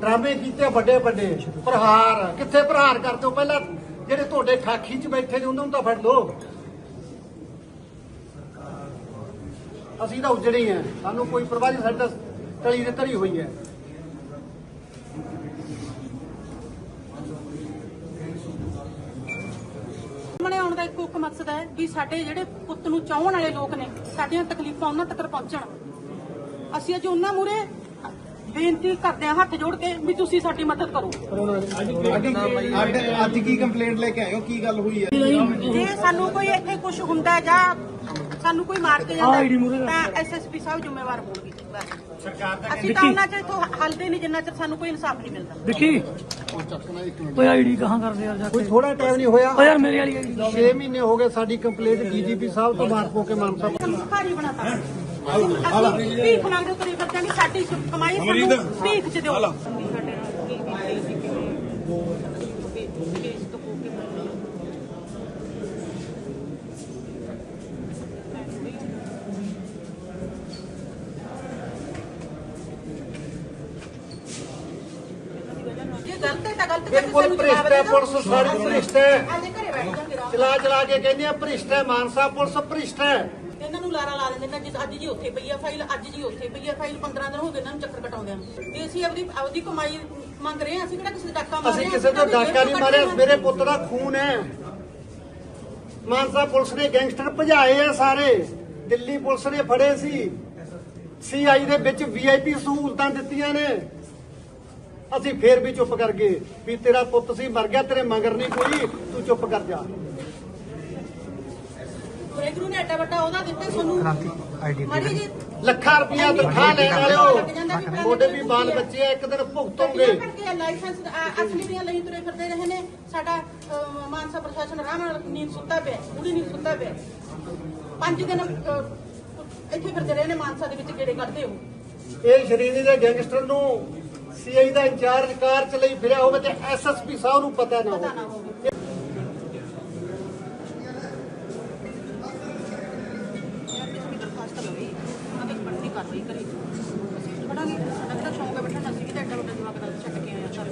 ਡਰਾਮੇ ਕੀਤੇ ਵੱਡੇ ਵੱਡੇ, ਪ੍ਰਹਾਰ, ਕਿੱਥੇ ਪ੍ਰਹਾਰ ਕਰਦੇ ਹੋ? ਪਹਿਲਾਂ ਜਿਹੜੇ ਤੁਹਾਡੇ ਖਾਖੀ 'ਚ ਬੈਠੇ ਨੇ, ਉਹਨਾਂ ਨੂੰ ਤਾਂ ਫੜ ਲਓ। ਅਸੀਂ ਤਾਂ ਉਜੜੇ ਆ ਸਾਨੂੰ ਕੋਈ ਪਰਵਾਹ ਨਹੀਂ, ਸਾਡਾ ਤਲੀ ਤੇ ਧਰੀ ਹੋਈ ਹੈ। ਸਾਹਮਣੇ ਆਉਣ ਦਾ ਇੱਕੋ ਇੱਕ ਮਕਸਦ ਹੈ ਵੀ ਸਾਡੇ ਜਿਹੜੇ ਪੁੱਤ ਨੂੰ ਚਾਹਣ ਵਾਲੇ ਲੋਕ ਨੇ, ਸਾਡੀਆਂ ਤਕਲੀਫਾਂ ਉਹਨਾਂ ਤੱਕ ਪਹੁੰਚਣ। ਅਸੀਂ ਅੱਜ ਉਹਨਾਂ ਮੂਰੇ ਬੇਨਤੀ ਕਰਦੇ ਹਾਂ ਹੱਥ ਜੋੜ ਕੇ ਵੀ ਤੁਸੀਂ ਸਾਡੀ ਮਦਦ ਕਰੋ। ਅੱਜ ਅੱਜ ਕੀ ਕੰਪਲੇਂਟ ਲੈ ਕੇ ਆਏ ਹੋ? ਕੀ ਗੱਲ ਹੋਈ ਹੈ? ਜੇ ਸਾਨੂੰ ਕੋਈ ਇੱਥੇ ਕੁਝ ਹੁੰਦਾ ਹੈ ਜਾਂ ਸਾਨੂੰ ਕੋਈ ਮਾਰ ਕੇ ਜਾਂਦਾ ਹੈ, ਤਾਂ ਐਸਐਸਪੀ ਸਾਹਿਬ ਜ਼ਿੰਮੇਵਾਰ ਹੋਣਗੇ। ਬਸ ਅਸੀਂ ਤਾਂ ਉਹਨਾਂ ਚ ਇੱਥੋਂ ਹੱਲਦੇ ਨਹੀਂ ਜਿੰਨਾ ਚਿਰ ਸਾਨੂੰ ਕੋਈ ਇਨਸਾਫ ਨਹੀਂ ਮਿਲਦਾ। ਵਿੱਕੀ। ਓਏ ਆਈਡੀ ਕਹਾਂ ਕਰਦੇ ਯਾਰ ਜਾ ਕੋਈ ਕੇ ਥੋੜਾ ਟਾਈਮ ਨਹੀਂ ਹੋਇਆ। ਓ ਯਾਰ ਮੇਰੀ ਵਾਲੀ ਆਈਡੀ। 6 ਮਹੀਨੇ ਹੋ ਗਏ ਸਾਡੀ ਕੰਪਲੇਂਟ ਡੀਜੀਪੀ ਸਾਹਿਬ ਤੋਂ ਮਾਰਕੋ ਕੇ ਮਾਨ ਸਾਹਿਬ ਸਾਨੂੰ ਬਣਾਤਾ। ਅਸੀਂ ਭੀਖ ਮੰਗਦੇ ਤੁਰੇ ਫਿਰਦੇ ਹਾਂ ਵੀ ਸਾਡੀ ਕਮਾਈ ਸਾਨੂੰ ਭੀਖ ਚ ਦਿਓ। ਬਿਲਕੁਲ ਭ੍ਰਿਸ਼ਟ ਹੈ। ਪੁਲਿਸ ਸਾਰੀ ਭ੍ਰਿਸ਼ਟ ਹੈ। ਚਲਾ ਚਲਾ ਕੇ ਕਹਿੰਦੇ ਆ ਭ੍ਰਿਸ਼ਟ ਹੈ ਮਾਨ ਸਾਹਿਬ ਪੁਲਿਸ ਭ੍ਰਿਸ਼ਟ ਹੈ। ਲਾਰਾ ਲਾ ਦਿੰਦੇ ਨੇ ਜਿਸ ਅੱਜ ਜੀ ਉੱਥੇ ਪਈ ਆ ਫਾਈਲ ਅੱਜ ਜੀ ਉੱਥੇ ਪਈ ਆ ਫਾਈਲ 15 ਦਿਨ ਹੋ ਗਏ ਇਹਨਾਂ ਨੂੰ ਚੱਕਰ ਕਟਾਉਂਦੇ ਆ ਤੇ ਅਸੀਂ ਆਪਦੀ ਆਪਦੀ ਕਮਾਈ ਮੰਗ ਰਹੇ ਹਾਂ ਅਸੀਂ ਕਿਹੜਾ ਕਿਸੇ ਦਾ ਡਾਕਾ ਮਾਰਿਆ ਅਸੀਂ ਕਿਸੇ ਤੋਂ ਡਾਕਾ ਨਹੀਂ ਮਾਰਿਆ ਮੇਰੇ ਪੁੱਤ ਦਾ ਖੂਨ ਹੈ। ਮਾਨ ਸਾਹਿਬ ਪੁਲਿਸ ਨੇ ਗੈਂਗਸਟਰ ਭਜਾਏ ਆ ਸਾਰੇ। ਦਿੱਲੀ ਪੁਲਿਸ ਨੇ ਫੜੇ ਸੀ। ਸੀਆਈ ਦੇ ਵਿੱਚ ਵੀਆਈਪੀ ਸਹੂਲਤਾਂ ਦਿੱਤੀਆਂ ਨੇ। ਅਸੀਂ ਫੇਰ ਵੀ ਚੁੱਪ ਕਰ ਗਏ ਵੀ ਤੇਰਾ ਪੁੱਤ ਸੀ ਮਰ ਗਿਆ ਤੇਰੇ ਮਗਰ ਨਹੀਂ ਕੋਈ ਤੂੰ ਚੁੱਪ ਕਰ ਜਾ। ਵਾਹਿਗੁਰੂ ਨੇ ਐਡਾ ਵੱਡਾ ਉਹਦਾ ਦਿੱਤਾ ਸਾਨੂੰ ਮਾੜੀ ਜੀ ਲੱਖਾਂ ਰੁਪਇਆ ਤਨਖਾਹ ਲੈਣ ਵਾਲਿਓ ਤੁਹਾਡੇ ਵੀ ਬਾਲ ਬੱਚੇ ਆ ਇੱਕ ਦਿਨ ਭੁਗਤੋਗੇ। ਗੱਡੀਆਂ ਕਰਕੇ ਲਾਇਸੈਂਸ ਅਸਲੀ ਦੀਆਂ ਲਈ ਤੁਰੇ ਫਿਰਦੇ ਰਹੇ ਨੇ। ਸਾਡਾ ਅਹ, ਮਾਨਸਾ ਪ੍ਰਸ਼ਾਸਨ ਆਰਾਮ ਨਾਲ ਨੀਂਦ ਸੁੱਤਾ ਪਿਆ ਪੂਰੀ ਨੀਂਦ ਸੁੱਤਾ ਪਿਆ। ਪੰਜ ਦਿਨ ਇੱਥੇ ਫਿਰਦੇ ਰਹੇ ਨੇ ਮਾਨਸਾ ਦੇ ਵਿੱਚ ਕਿਹੜੇ ਕੱਢਦੇ ਹੋ ਇਹ ਸ਼ਰੀਨੀ ਦੇ ਗੈਂਗਸਟਰ ਨੂੰ ਸੀਆਈ ਦਾ ਇੰਚਾਰਜ ਕਾਰ ਚ ਲਈ ਫਿਰਿਆ ਹੋਵੇ ਤੇ ਐਸਐਸਪੀ ਸਾਹਿਬ ਨਾ ਪਤਾ ਨਾ ਹੋਵੇ ਹੋਵੇ ਕਿਸੇ ਵੀ ਦਰਖਾਸਤ ਲਵੇ ਉਹਨਾਂ ਦੀ ਬਣਦੀ ਕਾਰਵਾਈ ਕਰੇ ਅਸੀਂ ਪੜਾਂਗੇ ਸਾਡਾ ਕਿਹੜਾ ਸ਼ੌਂਕ ਹੈ ਬੈਠਣ ਦਾ, ਅਸੀਂ ਵੀ ਤਾਂ ਐਡਾ ਵੱਡਾ ਜਵਾਬ ਦਾ ਛੱਡ ਕੇ ਆਏ ਆ ਸਾਰੇ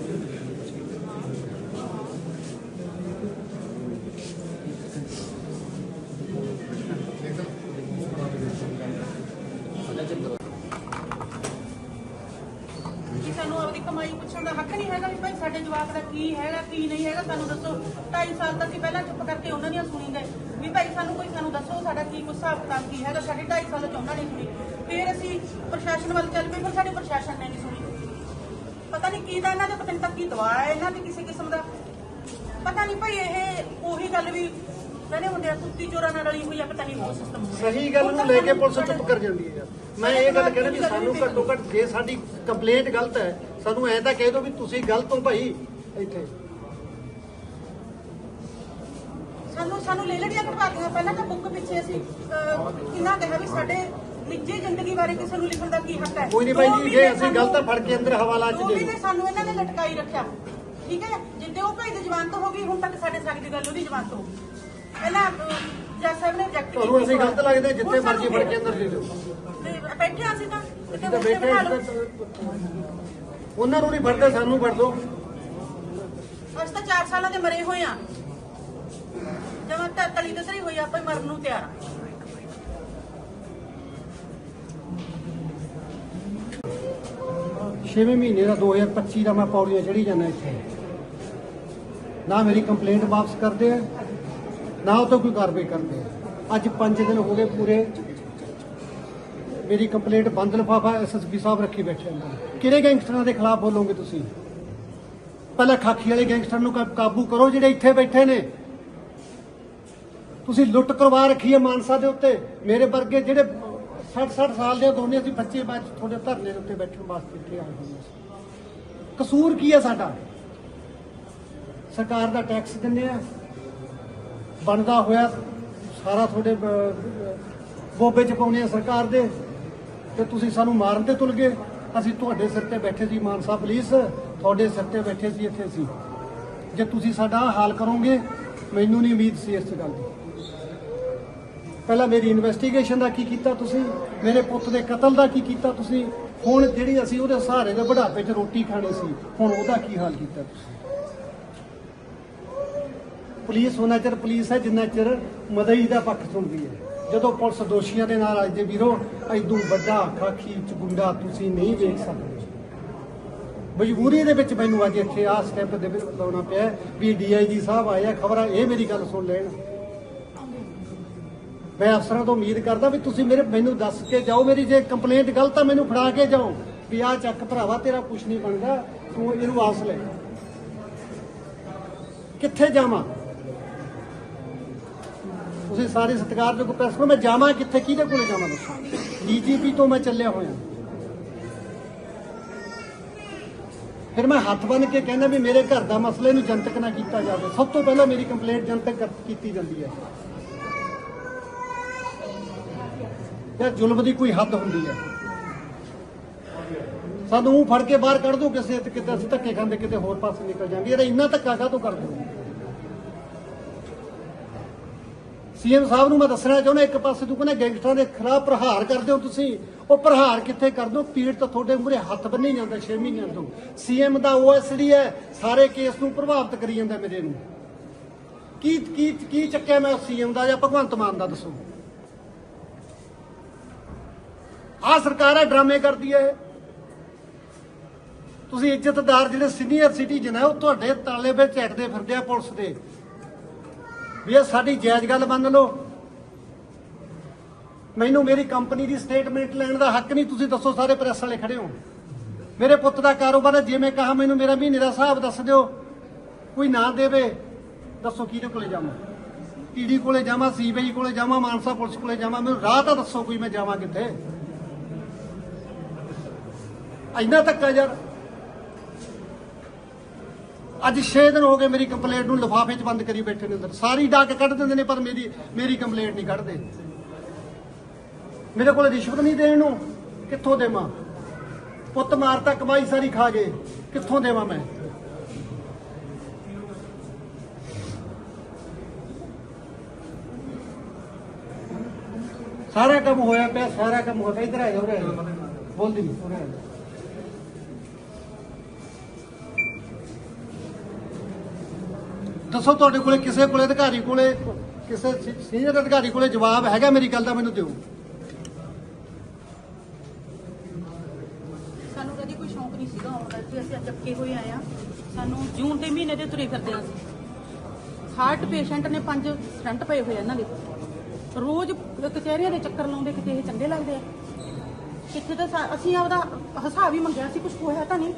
ਜੀ ਸਾਨੂੰ ਆਪਦੀ ਕਮਾਈ ਪੁੱਛਣ ਦਾ ਹੱਕ ਨਹੀਂ ਹੈਗਾ ਵੀ ਭਾਈ ਸਾਡੇ ਜਵਾਬ ਦਾ ਕੀ ਹੈਗਾ ਕੀ ਨਹੀਂ ਹੈਗਾ ਸਾਨੂੰ ਦੱਸੋ। 2.5 ਸਾਲ ਤੱਕ ਅਸੀਂ ਪਹਿਲਾਂ ਚੁੱਪ ਕਰਕੇ ਉਹਨਾਂ ਦੀਆਂ ਸੁਣੀ ਗਏ। ਵੀ ਭਾਈ ਸਾਨੂੰ ਕੋਈ ਸਾਨੂੰ ਦੱਸੋ ਸਾਡਾ ਕੀ ਕੁਛ ਹਿਸਾਬ ਕਿਤਾਬ ਕੀ ਹੈਗਾ ਸਾਡੀ 2.5 ਸਾਲ ਚ ਉਹਨਾਂ ਨੇ ਸੁਣੀ। ਫਿਰ ਅਸੀਂ ਪ੍ਰਸ਼ਾਸਨ ਵੱਲ ਚੱਲ ਪਏ ਫਿਰ ਸਾਡੇ ਪ੍ਰਸ਼ਾਸਨ ਨੇ ਨਹੀਂ ਸੁਣੀ। ਪਤਾ ਨਹੀਂ ਕੀ ਦਾ ਇਹਨਾਂ ਦੇ ਪਤਾ ਨਹੀਂ ਤੱਕ ਕੀ ਦਵਾ ਹੈ ਇਹਨਾਂ ਦੀ ਕਿਸੇ ਕਿਸਮ ਦਾ। ਪਤਾ ਨਹੀਂ ਭਾਈ ਇਹ ਉਹੀ ਗੱਲ ਵੀ ਕਹਿੰਦੇ ਹੁੰਦੇ ਆ ਸੁੱਤੀ ਚੋਰਾਂ ਨਾਲ ਰਲੀ ਹੋਈ ਆ ਪਤਾ ਨਹੀਂ ਉਹ ਸਿਸਟਮ ਸਹੀ ਗੱਲ ਨੂੰ ਲੈ ਕੇ ਪੁਲਿਸ ਚੁੱਪ ਕਰ ਜਾਂਦੀ ਹੈ ਯਾਰ। ਮੈਂ ਇਹ ਗੱਲ ਕਹਿਣਾ ਵੀ ਸਾਨੂੰ ਘੱਟੋ ਘੱਟ ਜੇ ਸਾਡੀ ਕੰਪਲੇਂਟ ਗਲਤ ਹੈ ਸਾਨੂੰ ਐਂ ਤਾਂ ਕਹਿ ਦਿਓ ਵੀ ਤੁਸੀਂ ਗਲਤ ਹੋ ਭਾਈ। ਇੱਥੇ। ਸਾਨੂੰ ਸਾਨੂੰ ਲੈ ਲੈਣੀਆਂ ਕਢਵਾਤੀਆਂ ਪਹਿਲਾਂ ਤਾਂ ਬੁੱਕ ਪਿੱਛੇ ਅਹ, ਕਿੰਨਾ ਕਿਹਾ ਵੀ ਸਾਡੇ ਨਿੱਜੀ ਜ਼ਿੰਦਗੀ ਬਾਰੇ ਕਿਸੇ ਨੂੰ ਲਿਖਣ ਦਾ ਕੀ ਹੱਕ ਹੈ? ਕੋਈ ਨਹੀਂ ਭਾਈ ਜੀ ਜੇ ਅਸੀਂ ਗਲਤ ਫੜ ਕੇ ਅੰਦਰ ਹਵਾਲਾ ਚ ਦੋ ਸਾਨੂੰ ਇਹਨਾਂ ਨੇ ਲਟਕਾਈ ਰੱਖਿਆ। ਠੀਕ ਹੈ? ਜਿੱਦੇ ਉਹ ਭਾਈ ਦੀ ਜ਼ਬਾਨ ਤੋਂ ਹੋ ਗਈ ਹੁਣ ਤੱਕ ਸਾਡੇ ਸਾਡੀ ਦੀ ਗੱਲ ਉਹਦੀ ਜ਼ਬਾਨ ਤੋਂ ਪਹਿਲਾਂ ਜੱਜ ਸਾਹਿਬ ਨੇ ਰਿਜੈਕਟ ਤੁਹਾਨੂੰ ਅਸੀਂ ਗਲਤ ਲੱਗਦੇ ਜਿੱਥੇ ਮਰਜ਼ੀ ਫੜ ਕੇ ਅੰਦਰ ਦੇ ਦਿਓ। ਬੈਠੇ ਹਾਂ ਅਸੀਂ ਤਾਂ ਅਸੀਂ ਤਾਂ ਬੈਠੇ ਉਹਨਾਂ ਨੂੰ ਨਹੀਂ ਫੜਦੇ ਸਾਨੂੰ ਫੜ। ਦੋ ਅਸੀਂ ਤਾਂ 4 ਸਾਲਾਂ ਦੇ ਮਰੇ ਹੋਏ ਆ। ਜਮਾਂ ਤਾਂ ਤਲੀ ਦਸਰੀ ਹੋਈ ਆਪਾਂ ਮਰਨ ਨੂੰ ਤਿਆਰ ਆ। ਛੇਵੇਂ ਮਹੀਨੇ ਦਾ 2025 ਦਾ ਮੈਂ ਪੌੜੀਆਂ ਚੜੀ ਜਾਂਦਾ ਇੱਥੇ। ਨਾ ਮੇਰੀ ਕੰਪਲੇਂਟ ਵਾਪਸ ਕਰਦੇ ਆ ਨਾ ਉਹ ਤੋਂ ਕੋਈ ਕਾਰਵਾਈ ਕਰਦੇ ਆ। ਅੱਜ 5 ਦਿਨ ਹੋ ਗਏ ਪੂਰੇ। ਮੇਰੀ ਕੰਪਲੇਂਟ ਬੰਦ ਲਿਫਾਫਾ ਐਸਐਸਪੀ ਸਾਹਿਬ ਰੱਖੀ ਬੈਠੇ ਅੰਦਰ। ਕਿਹੜੇ ਗੈਂਗਸਟਰਾਂ ਦੇ ਖਿਲਾਫ ਬੋਲੋਗੇ ਤੁਸੀਂ? ਪਹਿਲਾਂ ਖਾਖੀ ਵਾਲੇ ਗੈਂਗਸਟਰ ਨੂੰ ਕਾ- ਕਾਬੂ ਕਰੋ ਜਿਹੜੇ ਇੱਥੇ ਬੈਠੇ ਨੇ। ਤੁਸੀਂ ਲੁੱਟ ਕਰਵਾ ਰੱਖੀ ਹੈ ਮਾਨਸਾ ਦੇ ਉੱਤੇ। ਮੇਰੇ ਵਰਗੇ ਜਿਹੜੇ 60 60 ਸਾਲ ਦੇ ਦੋਨੇ ਅਸੀਂ ਬੱਚੇ ਬਾਅਦ ਤੁਹਾਡੇ ਧਰਨੇ ਦੇ ਉੱਤੇ ਬੈਠਣ ਵਾਸਤੇ ਇੱਥੇ ਆਏ ਹੋਏ ਸੀ ਕਸੂਰ ਕੀ ਹੈ ਸਾਡਾ? ਸਰਕਾਰ ਦਾ ਟੈਕਸ ਦਿੰਦੇ ਆ। ਬਣਦਾ ਹੋਇਆ ਸਾਰਾ ਤੁਹਾਡੇ ਬੋਬੇ ਚ ਪਾਉਣੇ ਆ ਸਰਕਾਰ ਦੇ। ਤੇ ਤੁਸੀਂ ਸਾਨੂੰ ਮਾਰਨ ਤੇ ਤੁਲ ਗਏ। ਅਸੀਂ ਤੁਹਾਡੇ ਸਿਰ ਤੇ ਬੈਠੇ ਸੀ, ਮਾਨ ਸਾਹਿਬ ਪੁਲਿਸ। ਤੁਹਾਡੇ ਸਿਰ ਤੇ ਬੈਠੇ ਸੀ, ਇੱਥੇ ਸੀ। ਜੇ ਤੁਸੀਂ ਸਾਡਾ ਹਾਲ ਕਰੋਗੇ, ਮੈਨੂੰ ਨਹੀਂ ਉਮੀਦ ਸੀ ਇਸ ਗੱਲ ਦੀ। ਪਹਿਲਾਂ ਮੇਰੀ ਇਨਵੈਸਟੀਗੇਸ਼ਨ ਦਾ ਕੀ ਕੀਤਾ ਤੁਸੀਂ? ਮੇਰੇ ਪੁੱਤ ਦੇ ਕਤਲ ਦਾ ਕੀ ਕੀਤਾ ਤੁਸੀਂ? ਹੁਣ ਜਿਹੜੀ ਅਸੀਂ ਉਹਦੇ ਸਹਾਰੇ ਦੇ ਬੁਢਾਪੇ 'ਚ ਰੋਟੀ ਖਾਣੀ ਸੀ, ਹੁਣ ਉਹਦਾ ਕੀ ਹਾਲ ਕੀਤਾ ਤੁਸੀਂ? ਪੁਲਿਸ ਉਹਨਾਂ ਚਿਰ ਪੁਲਿਸ ਹੈ, ਜਿੰਨਾ ਚਿਰ ਮਦਈ ਦਾ ਪੱਖ ਸੁਣਦੀ ਹੈ। ਜਦੋਂ ਪੁਲਿਸ ਦੋਸ਼ੀਆਂ ਦੇ ਨਾਲ ਅੱਜ ਦੇ ਵੀਰੋ, ਐਦੂ ਵੱਡਾ ਖਾਖੀ ਚੁਗੁੰਡਾ ਤੁਸੀਂ ਨਹੀਂ ਵੇਖ ਸਕਦੇ। ਮਜਬੂਰੀ ਦੇ ਵਿੱਚ ਮੈਨੂੰ ਅੱਜ ਇੱਥੇ ਆਹ ਸਟੈਪ ਦੇ ਵਿੱਚ ਲਾਉਣਾ ਪਿਆ ਵੀ ਡੀਆਈਜੀ ਸਾਹਿਬ ਆਏ ਖਬਰਾਂ ਇਹ ਮੇਰੀ ਗੱਲ ਸੁਣ ਲੈਣ। ਮੈਂ ਅਫਸਰਾਂ ਤੋਂ ਉਮੀਦ ਕਰਦਾ ਵੀ ਤੁਸੀਂ ਮੇਰੇ ਮੈਨੂੰ ਦੱਸ ਕੇ ਜਾਓ, ਮੇਰੀ ਜੇ ਕੰਪਲੇਂਟ ਗਲਤ ਆ, ਮੈਨੂੰ ਫੜਾ ਕੇ ਜਾਓ ਵੀ ਆ ਚੱਕ ਭਰਾਵਾ, ਤੇਰਾ ਕੁਝ ਨਹੀਂ ਬਣਦਾ, ਤੂੰ ਇਹਨੂੰ ਵਾਪਸ ਲੈ। ਕਿੱਥੇ ਜਾਵਾਂ? ਤੁਸੀਂ ਸਾਰੇ ਸਤਿਕਾਰਯੋਗ ਪ੍ਰੈਸ ਨੂੰ ਮੈਂ ਜਾਵਾਂ ਕਿੱਥੇ, ਕਿਹਦੇ ਕੋਲੇ ਜਾਵਾਂ ਦੱਸੋ? ਡੀਜੀਪੀ ਤੋਂ ਮੈਂ ਚੱਲਿਆ ਹੋਇਆ। ਫਿਰ ਮੈਂ ਹੱਥ ਬੰਨ ਕੇ ਕਹਿੰਦਾ ਵੀ ਮੇਰੇ ਘਰ ਦਾ ਮਸਲੇ ਨੂੰ ਜਨਤਕ ਨਾ ਕੀਤਾ ਜਾਵੇ। ਸਭ ਤੋਂ ਪਹਿਲਾਂ ਮੇਰੀ ਕੰਪਲੇਂਟ ਜਨਤਕ ਕੀਤੀ ਜਾਂਦੀ ਹੈ। ਯਾਰ ਜ਼ੁਲਮ ਦੀ ਕੋਈ ਹੱਦ ਹੁੰਦੀ ਹੈ। ਸਾਨੂੰ ਫੜ ਕੇ ਬਾਹਰ ਕੱਢ ਦੋ ਕਿਸੇ ਤੇ, ਕਿਤੇ ਅਸੀਂ ਧੱਕੇ ਖਾਂਦੇ, ਕਿਤੇ ਹੋਰ ਪਾਸੇ ਨਿਕਲ ਜਾਂਗੇ ਯਾਰ ਇੰਨਾ ਧੱਕਾ ਕਾਹਤੋਂ ਕਰ ਦੋ ਸੀਐਮ ਸਾਹਿਬ ਨੂੰ ਮੈਂ ਦੱਸਣਾ ਚਾਹੁੰਦਾ, ਇੱਕ ਪਾਸੇ ਤੂੰ ਕਹਿੰਦਾ ਗੈਂਗਸਟਰਾਂ ਦੇ ਖਿਲਾਫ ਪ੍ਰਹਾਰ ਕਰਦੇ ਹੋ ਤੁਸੀਂ, ਉਹ ਪ੍ਰਹਾਰ ਕਿੱਥੇ ਕਰਦੇ ਹੋ? ਪੀੜ ਤਾਂ ਤੁਹਾਡੇ ਮੂਹਰੇ ਹੱਥ ਬੰਨੀ ਜਾਂਦਾ 6 ਮਹੀਨਿਆਂ ਤੋਂ। ਸੀਐਮ ਦਾ ਓਐਸਡੀ ਹੈ, ਸਾਰੇ ਕੇਸ ਨੂੰ ਪ੍ਰਭਾਵਿਤ ਕਰੀ ਜਾਂਦਾ ਮੇਰੇ ਨੂੰ। ਕੀ ਕੀ ਕੀ ਚੱਕਿਆ ਮੈਂ ਸੀਐਮ ਦਾ ਜਾਂ ਭਗਵੰਤ ਮਾਨ ਦਾ ਦੱਸੋ? ਆ ਸਰਕਾਰ ਹੈ, ਡਰਾਮੇ ਕਰਦੀ ਹੈ ਤੁਸੀਂ ਇੱਜ਼ਤਦਾਰ ਜਿਹੜੇ ਸੀਨੀਅਰ ਸਿਟੀਜ਼ਨ ਹੈ, ਉਹ ਤੁਹਾਡੇ ਤਾਲੇ ਵਿੱਚ ਝੱਟਦੇ ਫਿਰਦੇ ਆ ਪੁਲਿਸ ਦੇ। ਵੀ ਇਹ ਸਾਡੀ ਜਾਇਜ਼ ਗੱਲ ਮੰਨ ਲਓ। ਮੈਨੂੰ ਮੇਰੀ ਕੰਪਨੀ ਦੀ ਸਟੇਟਮੈਂਟ ਲੈਣ ਦਾ ਹੱਕ ਨਹੀਂ, ਤੁਸੀਂ ਦੱਸੋ ਸਾਰੇ ਪ੍ਰੈਸ ਵਾਲੇ ਖੜੇ ਹੋ। ਮੇਰੇ ਪੁੱਤ ਦਾ ਕਾਰੋਬਾਰ ਹੈ, ਜਿਵੇਂ ਕਹਾ ਮੈਨੂੰ ਮੇਰਾ ਮਹੀਨੇ ਦਾ ਹਿਸਾਬ ਦੱਸ ਦਿਓ। ਕੋਈ ਨਾ ਦੇਵੇ, ਦੱਸੋ ਕਿਹਦੇ ਕੋਲੇ ਜਾਵਾਂ? ਈਡੀ ਕੋਲੇ ਜਾਵਾਂ, ਸੀਬੀਆਈ ਕੋਲੇ ਜਾਵਾਂ, ਮਾਨਸਾ ਪੁਲਿਸ ਕੋਲੇ ਜਾਵਾਂ, ਮੈਨੂੰ ਰਾਹ ਤਾਂ ਦੱਸੋ ਕੋਈ ਮੈਂ ਜਾਵਾਂ ਕਿੱਥੇ। ਇੰਨਾ ਧੱਕਾ ਯਾਰ। ਅੱਜ 6 ਦਿਨ ਹੋ ਗਏ ਮੇਰੀ ਕੰਪਲੇਂਟ ਨੂੰ ਲਿਫਾਫੇ 'ਚ ਬੰਦ ਕਰੀ ਬੈਠੇ ਨੇ ਅੰਦਰ। ਸਾਰੀ ਡਾਕ ਕੱਢ ਦਿੰਦੇ ਨੇ, ਪਰ ਮੇਰੀ ਮੇਰੀ ਕੰਪਲੇਂਟ ਨਹੀਂ ਕੱਢਦੇ। ਮੇਰੇ ਕੋਲ ਰਿਸ਼ਵਤ ਨਹੀਂ ਦੇਣ ਨੂੰ। ਕਿੱਥੋਂ ਦੇਵਾਂ? ਪੁੱਤ ਮਾਰਤਾ, ਕਮਾਈ ਸਾਰੀ ਖਾ ਗਏ। ਕਿੱਥੋਂ ਦੇਵਾਂ ਮੈਂ? ਸਾਰਾ ਕੰਮ ਹੋਇਆ ਪਿਆ, ਸਾਰਾ ਕੰਮ ਹੋਇਆ ਪਿਆ ਇਧਰ ਆ ਜਾ, ਉਰੇ ਬੋਲਦੀ ਨਹੀਂ ਉਰੇ ਆ ਦੱਸੋ ਤੁਹਾਡੇ ਕੋਲੇ, ਕਿਸੇ ਕੋਲੇ ਅਧਿਕਾਰੀ ਕੋਲੇ, ਕਿਸੇ ਸੀਨੀਅਰ ਅਧਿਕਾਰੀ ਕੋਲੇ ਜਵਾਬ ਹੈਗਾ ਮੇਰੀ ਗੱਲ ਦਾ ਮੈਨੂੰ ਦਿਓ। ਸਾਨੂੰ ਕਦੀ ਕੋਈ ਸ਼ੌਂਕ ਨਹੀਂ ਸੀਗਾ ਆਉਣ ਦਾ ਇੱਥੇ ਅਸੀਂ ਅੱਜ ਅੱਕੇ ਹੋਏ ਆਏ ਆ ਸਾਨੂੰ ਜੂਨ ਦੇ ਮਹੀਨੇ ਦੇ ਤੁਰੇ ਫਿਰਦੇ ਆ ਹਾਰਟ ਪੇਸ਼ੈਂਟ ਨੇ ਪੰਜ ਸਟੰਟ ਪਏ ਹੋਏ ਇਹਨਾਂ ਦੇ। ਰੋਜ਼ ਕਚਹਿਰੀਆਂ ਦੇ ਚੱਕਰ ਲਾਉਂਦੇ, ਕਿਤੇ ਇਹ ਚੰਗੇ ਲੱਗਦੇ ਆ। ਕਿੱਥੇ ਤਾਂ ਅਸੀਂ ਆਪਦਾ ਹਿਸਾਬ ਹੀ ਮੰਗਿਆ ਸੀ ਕੁਝ ਹੋਇਆ ਤਾਂ ਨਹੀਂ।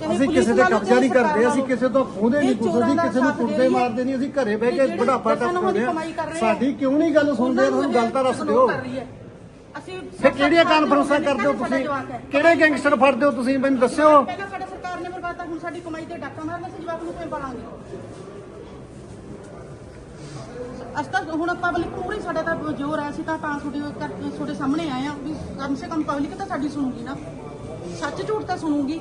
ਅਸੀਂ ਕਿਸੇ ਲਓ, ਕਬਜ਼ਾ ਨਹੀਂ ਕਰਦੇ ਅਸੀਂ ਕਿਸੇ ਤੋਂ ਖੋਹਦੇ ਨਹੀਂ ਚੋਰਾਂ ਅਸੀਂ ਦਾ ਕਿਸੇ ਨੂੰ ਦੇ ਕੁੱਟਦੇ। ਮਾਰਦੇ ਨਹੀਂ ਅਸੀਂ ਘਰੇ ਬਹਿ ਕੇ ਬੁਢਾਪਾ ਦੀ ਕਰ ਆ। ਸਾਡੀ ਕਿਉਂ ਨਹੀਂ ਗੱਲ ਸੁਣਦੇ? ਤੁਹਾਨੂੰ ਗੱਲ ਤਾਂ ਦੱਸ ਦਿਓ। ਅਸੀਂ ਫਿਰ ਕਿਹੜੀਆਂ ਕਾਨਫਰੰਸਾਂ ਕਰਦੇ ਹੋ ਤੁਸੀਂ? ਕਿਹੜੇ ਗੈਂਗਸਟਰ ਫੜਦੇ ਹੋ ਤੁਸੀਂ? ਮੈਨੂੰ ਦੱਸਿਓ। ਪਹਿਲਾਂ ਸਾਡਾ ਸਰਕਾਰ ਨੇ ਬਰਬਾਦਤਾ ਹੁਣ ਸਾਡੀ ਕਮਾਈ ਤੇ ਡਾਕਾ ਮਾਰਨਾ ਸੀ ਜਵਾਬ ਨੂੰ ਕਿਵੇਂ ਪਾਲਾਂਗੇ? ਅਸੀਂ ਤਾਂ ਹੁਣ ਪਬਲਿਕ ਪੂਰੀ ਸਾਡਾ ਤਾਂ ਜ਼ੋਰ ਆ ਅਸੀਂ ਤਾਂ ਤਾਂ ਤੁਹਾਡੇ ਤੁਹਾਡੇ ਸਾਹਮਣੇ ਆਏ ਆ। ਵੀ ਕਮ ਸੇ ਕਮ ਪਬਲਿਕ ਤਾਂ ਸਾਡੀ ਸੁਣੂਗੀ ਨਾ। ਸੱਚ ਝੂਠ ਤਾਂ ਸੁਣੂਗੀ।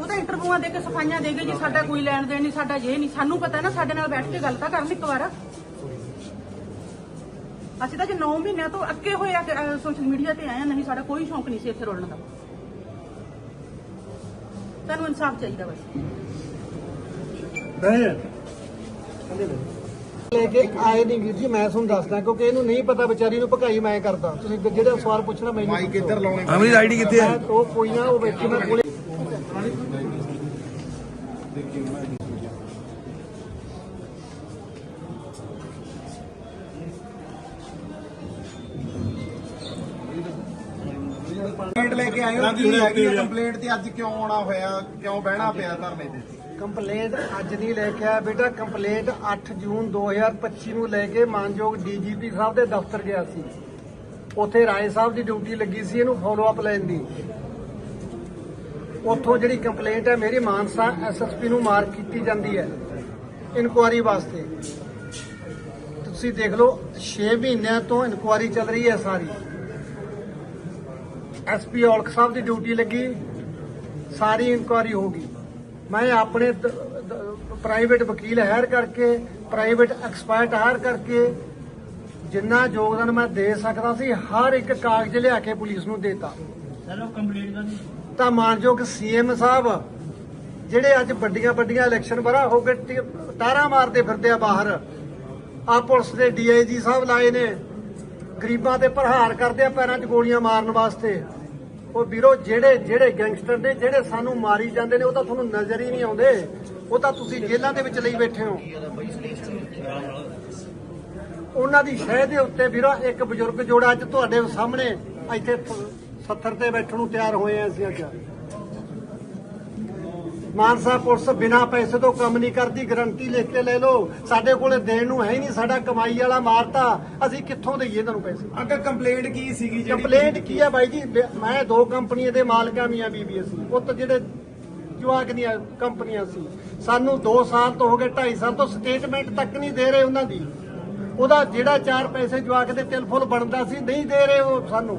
ਉਹ ਤਾਂ ਇੰਟਰਵਿਊਆਂ ਦੇ ਕੇ ਸਫਾਈਆਂ ਦੇ ਗਏ ਜੀ ਸਾਡਾ ਕੋਈ ਲੈਣ ਦੇਣ ਨਹੀਂ ਸਾਡਾ ਜੇ ਨਹੀਂ। ਸਾਨੂੰ ਪਤਾ ਨਾ ਸਾਡੇ ਨਾਲ ਬੈਠ ਕੇ ਗੱਲ ਤਾਂ ਕਰਨ ਇੱਕ ਵਾਰ। ਅਸੀਂ ਤਾਂ ਜੇ 9 ਮਹੀਨਿਆਂ ਤੋਂ ਅੱਕੇ ਹੋਏ ਆ ਸੋਸ਼ਲ ਮੀਡੀਆ ਤੇ ਆਏ ਆ ਨਹੀਂ ਸਾਡਾ ਕੋਈ ਸ਼ੌਂਕ ਨਹੀਂ ਸੀ ਇੱਥੇ ਰੋਲਣ ਦਾ। ਤੁਹਾਨੂੰ ਇਨਸਾਫ ਚਾਹੀਦਾ ਬਸ। ਲੈ ਕੇ ਆਏ ਨਹੀਂ ਵੀਰ ਜੀ ਮੈਂ ਤੁਹਾਨੂੰ ਦੱਸਦਾ ਕਿਉਂਕਿ ਇਹਨੂੰ ਨਹੀਂ ਪਤਾ ਵਿਚਾਰੀ ਨੂੰ ਭਕਾਈ ਮੈਂ ਕਰਦਾ। ਤੁਸੀਂ ਜਿਹੜਾ ਸਵਾਲ ਪੁੱਛਣਾ ਮੈਨੂੰ ਮਾਈਕ। ਇੱਧਰ ਲਾਉਣੇ ਅਮਰੀ ਆਈਡੀ ਕਿੱਥੇ ਹੈ? ਉਹ ਕੋਈ ਨਾ ਉਹ ਬੈਠੀ ਮੈਂ ਕੋਲੇ ਕੰਪਲੇਂਟ ਲੈ ਕੇ ਆਏ ਹੋ ਕੀ ਹੈਗੀ ਕੰਪਲੇਂਟ ਤੇ ਅੱਜ ਕਿਉਂ ਆਉਣਾ ਹੋਇਆ ਕਿਉਂ ਬਹਿਣਾ ਪਿਆ ਧਰਨੇ ਤੇ? ਕੰਪਲੇਂਟ ਅੱਜ ਨਹੀਂ ਲੈ ਕੇ ਆਇਆ ਬੇਟਾ ਕੰਪਲੇਂਟ 8 ਜੂਨ 2025 ਨੂੰ ਲੈ ਕੇ ਮਾਨਯੋਗ ਡੀਜੀਪੀ ਸਾਹਿਬ ਦੇ ਦਫ਼ਤਰ ਗਿਆ ਸੀ। ਉੱਥੇ ਰਾਏ ਸਾਹਿਬ ਦੀ ਡਿਊਟੀ ਲੱਗੀ ਸੀ ਇਹਨੂੰ ਫੋਲੋ ਅਪ ਲੈਣ ਦੀ। ਉੱਥੋਂ ਜਿਹੜੀ ਕੰਪਲੇਂਟ ਹੈ, ਮੇਰੀ ਮਾਨਸਾ ਐਸਐਸਪੀ ਨੂੰ ਮਾਰਕ ਕੀਤੀ ਜਾਂਦੀ ਹੈ ਇਨਕੁਆਰੀ ਵਾਸਤੇ। ਤੁਸੀਂ ਦੇਖ ਲਓ 6 ਮਹੀਨਿਆਂ ਤੋਂ ਇਨਕੁਆਰੀ ਚੱਲ ਰਹੀ ਹੈ ਸਾਰੀ। ਐਸਪੀ ਔਲਖ ਸਾਹਿਬ ਦੀ ਡਿਊਟੀ ਲੱਗੀ, ਸਾਰੀ ਇਨਕੁਆਰੀ ਹੋਗੀ ਮੈਂ ਆਪਣੇ ਪ੍ਰਾਈਵੇਟ ਵਕੀਲ ਹਾਇਰ ਕਰਕੇ ਪ੍ਰਾਈਵੇਟ ਐਕਸਪਰਟ ਹਾਇਰ ਕਰਕੇ, ਜਿੰਨਾ ਯੋਗਦਾਨ ਮੈਂ ਦੇ ਸਕਦਾ ਸੀ, ਹਰ ਇੱਕ ਕਾਗਜ਼ ਲਿਆ ਕੇ ਪੁਲਿਸ ਨੂੰ ਦੇਤਾ। ਚਲੋ ਕੰਪਲੀਟ ਕਰ ਤਾਂ ਮਾਨਯੋਗ ਸੀਐਮ ਸਾਹਿਬ, ਜਿਹੜੇ ਅੱਜ ਵੱਡੀਆਂ ਵੱਡੀਆਂ ਇਲੈਕਸ਼ਨ ਬਰਾ ਹੋ ਕੇ ਟੀ- ਮਾਰਦੇ ਫਿਰਦੇ ਆ ਬਾਹਰ। ਆ ਪੁਲਿਸ ਦੇ ਡੀਆਈਜੀ ਸਾਹਿਬ ਲਾਏ ਨੇ। ਗਰੀਬਾਂ ਤੇ ਪ੍ਰਹਾਰ ਕਰਦੇ ਆ ਪੈਰਾਂ 'ਚ ਗੋਲੀਆਂ ਮਾਰਨ ਵਾਸਤੇ। ਉਹ ਵੀਰੋ, ਜਿਹੜੇ ਜਿਹੜੇ ਗੈਂਗਸਟਰ ਨੇ, ਜਿਹੜੇ ਸਾਨੂੰ ਮਾਰੀ ਜਾਂਦੇ ਨੇ, ਉਹ ਤਾਂ ਤੁਹਾਨੂੰ ਨਜ਼ਰ ਹੀ ਨਹੀਂ ਆਉਂਦੇ। ਉਹ ਤਾਂ ਤੁਸੀਂ ਜੇਲ੍ਹਾਂ ਦੇ ਵਿੱਚ ਲਈ ਬੈਠੇ ਹੋ। ਉਹਨਾਂ ਦੀ ਸ਼ਹਿ ਦੇ ਉੱਤੇ ਵੀਰੋ, ਇੱਕ ਬਜ਼ੁਰਗ ਜੋੜਾ ਅੱਜ ਤੁਹਾਡੇ ਸਾਹਮਣੇ ਇੱਥੇ ਸੱਥਰ ਤੇ ਬੈਠਣ ਨੂੰ ਤਿਆਰ ਹੋਏ ਆ ਅਸੀਂ ਅੱਜ। ਮਾਨਸਾ ਪੁਲਿਸ ਬਿਨਾ ਪੈਸੇ ਤੋਂ ਕੰਮ ਨਹੀਂ ਕਰਦੀ ਗਰੰਟੀ ਲਿਖ ਕੇ ਲੈ ਲਓ। ਸਾਡੇ ਕੋਲੇ ਦੇਣ ਨੂੰ ਹੈ ਹੀ ਨਹੀਂ ਸਾਡਾ ਕਮਾਈ ਵਾਲਾ ਮਾਰਤਾ। ਅਸੀਂ ਕਿੱਥੋਂ ਦੇਈਏ ਤੁਹਾਨੂੰ ਪੈਸੇ? ਅੰਕਲ ਕੰਪਲੇਂਟ ਕੀ ਸੀਗੀ ਜਿਹੜੀ ਕੰਪਲੇਂਟ ਕੀ ਹੈ ਬਾਈ ਜੀ? ਮੈਂ ਦੋ ਕੰਪਨੀਆਂ ਦੇ ਮਾਲਕਾਂ ਮੀਆਂ ਬੀਬੀ ਅਸੀਂ। ਪੁੱਤ ਜਿਹੜੇ ਜਵਾਕ ਦੀਆਂ ਕੰਪਨੀਆਂ ਸੀ। ਸਾਨੂੰ 2 ਸਾਲ ਤੋਂ ਹੋ ਗਏ 2.5 ਸਾਲ ਤੋਂ ਸਟੇਟਮੈਂਟ ਤੱਕ ਨਹੀਂ ਦੇ ਰਹੇ ਉਹਨਾਂ ਦੀ। ਉਹਦਾ ਜਿਹੜਾ ਚਾਰ ਪੈਸੇ ਜਵਾਕ ਦੇ ਟੈਲੀਫੋਨ ਬਣਦਾ ਸੀ ਨਹੀਂ ਦੇ ਰਹੇ ਉਹ ਸਾਨੂੰ।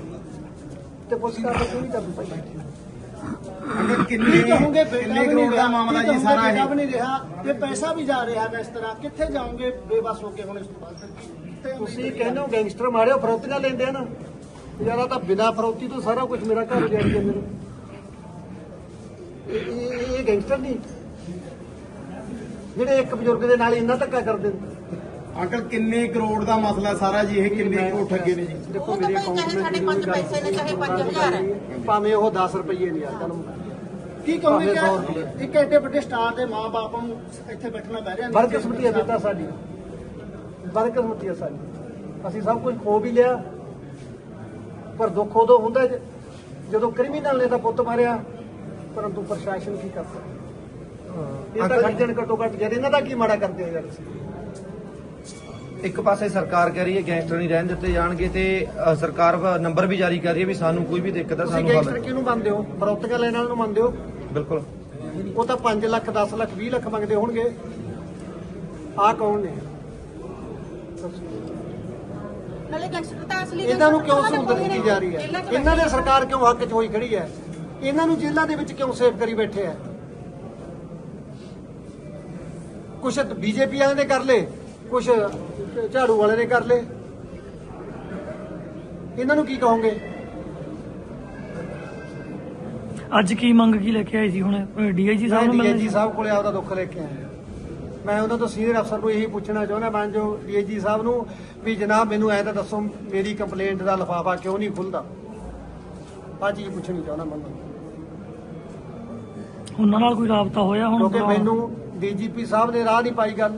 ਤੇ ਪੁਲਿਸ ਦਾ ਕਿਉਂ ਨਹੀਂ ਕਰਦੀ ਪਈ? ਅੰਕਲ ਕਿੰਨੇ ਕੀ ਕਹੋਗੇ ਬੇਟਾ ਕਿੰਨੇ ਵੀ ਕਰੋੜ ਨਹੀਂ ਦਾ ਰਿਹਾ ਮਾਮਲਾ ਕੀ ਜੀ ਕਹੋਗੇ ਸਾਰਾ ਬੇਟਾ ਵੀ ਇਹ ਨਹੀਂ ਰਿਹਾ ਤੇ ਪੈਸਾ ਵੀ ਜਾ ਰਿਹਾ ਹੈ ਇਸ ਤਰ੍ਹਾਂ। ਕਿੱਥੇ ਜਾਓਗੇ ਬੇਬਸ ਹੋ ਕੇ ਹੁਣ ਇਸ ਤੋਂ ਬਾਅਦ? ਕਿੱਥੇ ਤੁਸੀਂ ਕਹਿੰਦੇ ਹੋ ਗੈਂਗਸਟਰ ਮਾਰਿਓ ਫਰੋਤੀਆਂ ਲੈਂਦੇ ਆ ਨਾ ਯਾਰਾ ਤਾਂ ਬਿਨਾਂ ਫਰੋਤੀ ਤੋਂ ਸਾਰਾ ਕੁਝ ਮੇਰਾ ਘਰ ਜਾਈ ਜਾਂਦੇ ਨੇ ਇਹ- ਇਹ ਇਹ ਗੈਂਗਸਟਰ ਨਹੀਂ। ਜਿਹੜੇ ਇੱਕ ਬਜ਼ੁਰਗ ਦੇ ਨਾਲ ਇੰਨਾ ਧੱਕਾ ਕਰਦੇ ਨੇ। ਅੰਕਲ ਕਿੰਨੇ ਕਰੋੜ ਦਾ ਮਸਲਾ ਸਾਰਾ ਜੀ? ਇਹ ਕਿੰਨੇ ਕਰੋੜ ਠੱਗੇ ਨੇ ਜੀ? ਦੇਖੋ ਮੇਰੇ ਅਕਾਊਂਟ ਵਿੱਚ ਸਾਡੇ ਪੈਸੇ ਨੇ, ਚਾਹੇ ਪੰਜ ਹਜ਼ਾਰ ਹੈ। ਭਾਵੇਂ ਉਹ 10 ਰੁਪਏ ਨਹੀਂ ਆ ਚਲੋ ਕੀ ਕਹੋਗੇ। ਕਿ ਇੱਕ ਐਡੇ ਵੱਡੇ ਸਟਾਰ ਦੇ ਮਾਪੇ ਨੂੰ ਇੱਥੇ ਬੈਠਣਾ ਪੈ ਰਿਹਾ ਬਦਕਿਸਮਤੀ ਹੈ ਬੇਟਾ ਸਾਡੀ। ਬਦਕਿਸਮਤੀ ਹੈ ਸਾਡੀ। ਅਸੀਂ ਸਭ ਕੁਝ ਖੋ ਵੀ ਲਿਆ ਪਰ ਦੁੱਖ ਉਦੋਂ ਹੁੰਦਾ ਜਦੋਂ ਕ੍ਰਿਮੀਨਲ ਨੇ ਤਾਂ ਪੁੱਤ ਮਾਰਿਆ ਪਰੰਤੂ ਪ੍ਰਸ਼ਾਸਨ ਕੀ ਕਰਦਾ? ਇਹ ਤਾਂ ਖਰਚਣ ਘੱਟੋ ਘੱਟ ਜਦ ਇਹਨਾਂ ਦਾ ਕੀ ਮਾੜਾ ਕਰਦੇ ਹੋ ਯਾਰ ਤੁਸੀਂ? ਇੱਕ ਪਾਸੇ ਸਰਕਾਰ ਕਹਿ ਰਹੀ ਹੈ ਗੈਂਗਸਟਰ ਨਹੀਂ ਰਹਿਣ ਦਿੱਤੇ ਜਾਣਗੇ ਤੇ ਅ, ਸਰਕਾਰ ਵ- ਨੰਬਰ ਵੀ ਜਾਰੀ ਕਰ ਰਹੀ ਹੈ ਵੀ ਸਾਨੂੰ ਕੋਈ ਵੀ ਦਿੱਕਤ ਹੈ ਤੁਸੀਂ ਸਾਨੂੰ ਗੈਂਗਸਟਰ ਹੱਲ ਕਿਹਨੂੰ ਮੰਨਦੇ ਹੋ? ਫਰੋਤੀਆਂ ਲੈਣ ਨੂੰ ਮੰਨਦੇ ਹੋ? ਬਿਲਕੁਲ। ਉਹ ਤਾਂ 5 ਲੱਖ 10 ਲੱਖ 20 ਲੱਖ ਮੰਗਦੇ ਹੋਣਗੇ। ਆਹ ਕੌਣ ਨੇ? ਨਾਲੇ ਗੈਂਗਸਟਰ ਤਾਂ ਅਸਲੀ ਇਹਨਾਂ ਨੂੰ ਕਿਉਂ ਸਹੂਲਤ ਦਿੱਤੀ ਜਾ ਰਹੀ ਹੈ? ਇਹਨਾਂ ਦੇ ਸਰਕਾਰ ਕਿਉਂ ਹੱਕ 'ਚ ਹੋਈ ਖੜੀ ਹੈ? ਇਹਨਾਂ ਨੂੰ ਜੇਲ੍ਹਾਂ ਦੇ ਵਿੱਚ ਕਿਉਂ ਸੇਵ ਕਰੀ ਬੈਠੇ ਆ ਕੁਛ ਬੀਜੇਪੀ ਵਾਲਿਆਂ ਨੇ ਕਰ ਲਏ ਕੁਛ ਝਾੜੂ ਵਾਲੇ ਨੇ ਕਰ ਲਏ। ਇਹਨਾਂ ਨੂੰ ਕੀ ਕਹੋਗੇ? ਅੱਜ ਕੀ ਮੰਗ ਕੀ ਲੈ ਕੇ ਆਏ ਸੀ ਹੁਣ? ਡੀਆਈਜੀ ਸਾਹਿਬ ਨੂੰ ਮਿਲਣ ਡੀਆਈਜੀ ਸਾਹਿਬ ਕੋਲੇ ਆਪਦਾ ਦੁੱਖ ਲੈ ਕੇ ਆਇਆ। ਮੈਂ ਉਹਨਾਂ ਤੋਂ ਸੀਨੀਅਰ ਅਫਸਰ ਨੂੰ ਇਹੀ ਪੁੱਛਣਾ ਚਾਹੁੰਦਾ ਮੈਂ ਜੋ ਡੀਏਜੀ ਸਾਹਿਬ ਨੂੰ ਵੀ ਜਨਾਬ ਮੈਨੂੰ ਐ ਤਾਂ ਦੱਸੋ ਮੇਰੀ ਕੰਪਲੇਂਟ ਦਾ ਲਫਾਫਾ ਕਿਉਂ ਨਹੀਂ ਖੁੱਲਦਾ? ਆ ਚੀਜ਼ ਪੁੱਛਣੀ ਚਾਹੁੰਦਾ ਮੈਂ। ਉਹਨਾਂ ਨਾਲ ਕੋਈ ਰਾਬਤਾ ਹੋਇਆ ਹੁਣ? ਕਿਉਂਕਿ ਮੈਨੂੰ ਡੀਜੀਪੀ ਸਾਹਿਬ ਨੇ ਰਾਹ ਨਹੀਂ ਪਾਈ ਗੱਲ।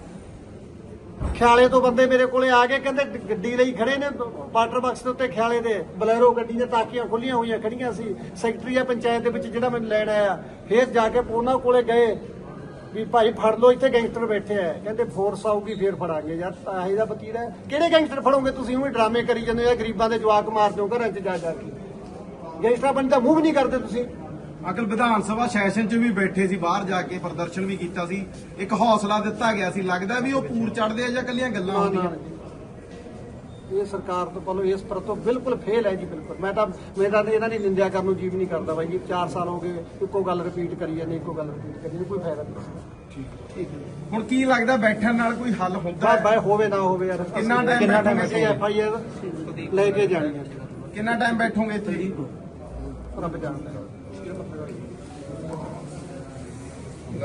ਖਿਆਲੇ ਤੋਂ ਬੰਦੇ ਮੇਰੇ ਕੋਲੇ ਆ ਗਏ, ਕਹਿੰਦੇ ਗੱਡੀ ਲਈ ਖੜੇ ਨੇ, ਵਾਟਰ ਬਾਕਸ ਦੇ ਉੱਤੇ ਖਿਆਲੇ ਦੇ, ਬਲੈਰੋ ਗੱਡੀ ਦੀਆਂ ਤਾਕੀਆਂ ਖੁੱਲੀਆਂ ਹੋਈਆਂ ਖੜੀਆਂ ਸੀ, ਸੈਕਟਰੀ ਆ ਪੰਚਾਇਤ ਦੇ ਵਿੱਚ ਜਿਹੜਾ ਮੈਨੂੰ ਲੈਣ ਆਇਆ, ਫੇਰ ਜਾ ਕੇ ਉਹਨਾਂ ਕੋਲੇ ਗਏ, ਵੀ ਭਾਈ ਫੜ ਲਓ, ਇੱਥੇ ਗੈਂਗਸਟਰ ਬੈਠੇ ਆ, ਕਹਿੰਦੇ ਫੋਰਸ ਆਊਗੀ, ਫੇਰ ਫੜਾਂਗੇ, ਯਾਰ ਤਾਂ ਇਹਦਾ ਵਤੀਰਾ ਹੈ। ਕਿਹੜੇ ਗੈਂਗਸਟਰ ਫੜੋਗੇ ਤੁਸੀਂ ਉਹ ਡਰਾਮੇ ਕਰੀ ਜਾਂਦੇ ਹੋ ਗਰੀਬਾਂ ਦੇ ਜਵਾਕ ਮਾਰ ਦਿਓ ਘਰਾਂ 'ਚ ਜਾ ਜਾ ਕੇ ਗੈਂਗਸਟਰ ਬਣ ਦਾ ਮੂੰਹ ਵੀ ਨਹੀਂ ਕਰਦੇ ਤੁਸੀਂ ਅਕਲ ਵਿਧਾਨ ਸਭਾ ਸੈਸ਼ਨ 'ਚ ਵੀ ਬੈਠੇ ਸੀ ਬਾਹਰ ਜਾ ਕੇ ਪ੍ਰਦਰਸ਼ਨ ਵੀ ਕੀਤਾ ਸੀ। ਇੱਕ ਹੌਸਲਾ ਦਿੱਤਾ ਗਿਆ ਸੀ। ਲੱਗਦਾ ਵੀ ਉਹ ਪੂਰ ਚੜਦੇ ਆ ਜਾਂ ਕੱਲੀਆਂ ਗੱਲਾਂ ਹੁੰਦੀਆਂ। ਇਹ ਸਰਕਾਰ ਤੋਂ ਪਹਿਲਾਂ ਇਸ ਪਰ ਤੋਂ ਬਿਲਕੁਲ ਫੇਲ ਹੈ ਜੀ ਬਿਲਕੁਲ। ਮੈਂ ਤਾਂ ਮੇਰਾ ਤਾਂ ਇਹਨਾਂ ਦੀ ਨਿੰਦਿਆ ਕਰਨ ਨੂੰ ਜੀਵ ਨਹੀਂ ਕਰਦਾ ਬਾਈ ਜੀ। 4 ਸਾਲ ਹੋ ਗਏ ਇੱਕੋ ਗੱਲ ਰਿਪੀਟ ਕਰੀ ਜਾਂਦੇ ਇੱਕੋ ਗੱਲ ਰਿਪੀਟ ਕਰੀ ਜਾਂਦੇ ਕੋਈ ਫਾਇਦਾ ਨਹੀਂ। ਠੀਕ ਹੁਣ ਕੀ ਲੱਗਦਾ ਬੈਠਣ ਨਾਲ ਕੋਈ ਹੱਲ ਹੁੰਦਾ ਬਾਈ ਹੋਵੇ ਨਾ ਹੋਵੇ ਯਾਰ। ਕਿੰਨਾ ਕਿੰਨਾ ਬੈਠੋਗੇ ਟਾਈਮ ਐਫ ਆਈ ਆਰ ਲੈ ਕੇ ਜਾਣੀ ਹੈ। ਕਿੰਨਾ ਟਾਈਮ ਬੈਠੋਗੇ ਇੱਥੇ? ਰੱਬ ਜਾਣਦਾ।